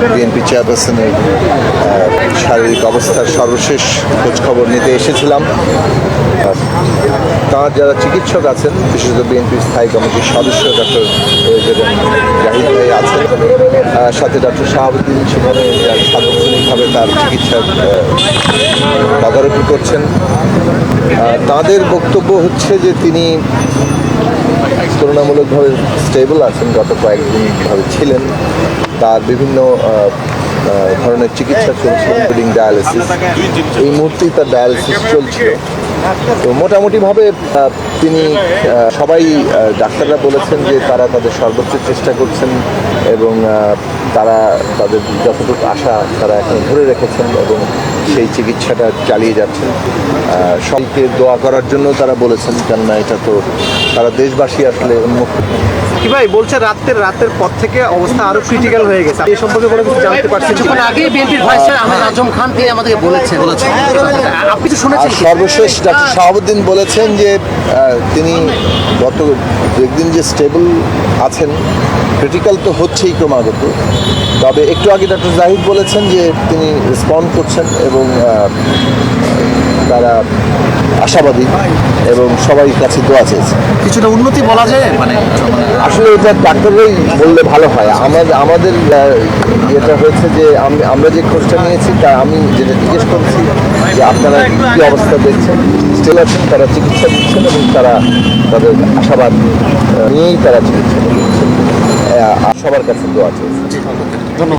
BNP চেয়ারপারসনের শারীরিক অবস্থার সর্বশেষ খোঁজখবর নিতে এসেছিলাম। তাঁর যারা চিকিৎসক আছেন, বিশেষত বিএনপির স্থায়ী কমিটির সদস্য ডক্টর জাহিদ ভাই আছেন সাথে ডক্টর শাহাবুদ্দিন সেখানে সার্বক্ষণিকভাবে তার চিকিৎসার তদারকি করছেন। তাদের বক্তব্য হচ্ছে যে তিনি তুলনামূলকভাবে স্টেবল আছেন, গত কয়েকদিন ভাবে ছিলেন। তার বিভিন্ন ধরনের চিকিৎসা চলছে ইনক্লুডিং ডায়ালিসিস এই মুহূর্তেই তার ডায়ালিসিস চলছিল। তো মোটামুটিভাবে তিনি সবাই ডাক্তাররা বলেছেন যে তারা তাদের সর্বোচ্চ চেষ্টা করছেন এবং তারা তাদের যতটুকু আশা তারা এখন ধরে রেখেছেন এবং সেই চিকিৎসাটা চালিয়ে যাচ্ছেন। আহ, সবাইকে দোয়া করার জন্য তারা বলেছেন কেননা এটা তো তারা দেশবাসী আসলে উন্মুক্ত। কি ভাই বলছে রাতের রাতের পর থেকে অবস্থা আরও ক্রিটিক্যাল হয়ে গেছে। এই সম্পর্কে কোনো কিছু জানতে পারছেন কিছুক্ষণ আগে বিএনপির ভাইস চেয়ার আহমেদ আজম খান তিনি আমাদেরকে বলেছেন। আপনি আর শুনেছেন সর্বশেষ ডাক্তার শাহাবুদ্দিন বলেছেন যে তিনি গত একদিন যে স্টেবল আছেন ক্রিটিক্যাল তো হচ্ছেই ক্রমাগত। তবে একটু আগে ডাক্তার জাহিদ বলেছেন যে তিনি রেসপন্ড করছেন এবং তারা আশাবাদী এবং সবাই কাছে দোয়া চেয়েছে। কিছুটা উন্নতি বলা যায় মানে? আসলে এটা ডাক্তাররাই বললে ভালো হয়। আমাদের আমাদের এটা হয়েছে যে আমি- আমরা যে খোঁজটা নিয়েছি তা আমি যেটা জিজ্ঞেস করছি যে আপনারা কী অবস্থা দেখছেন? স্টিল আছেন? তারা চিকিৎসা দিচ্ছেন এবং তারা তাদের আশাবাদ নিয়েই তারা চিকিৎসা সবার কাছে দোয়া চেয়েছে।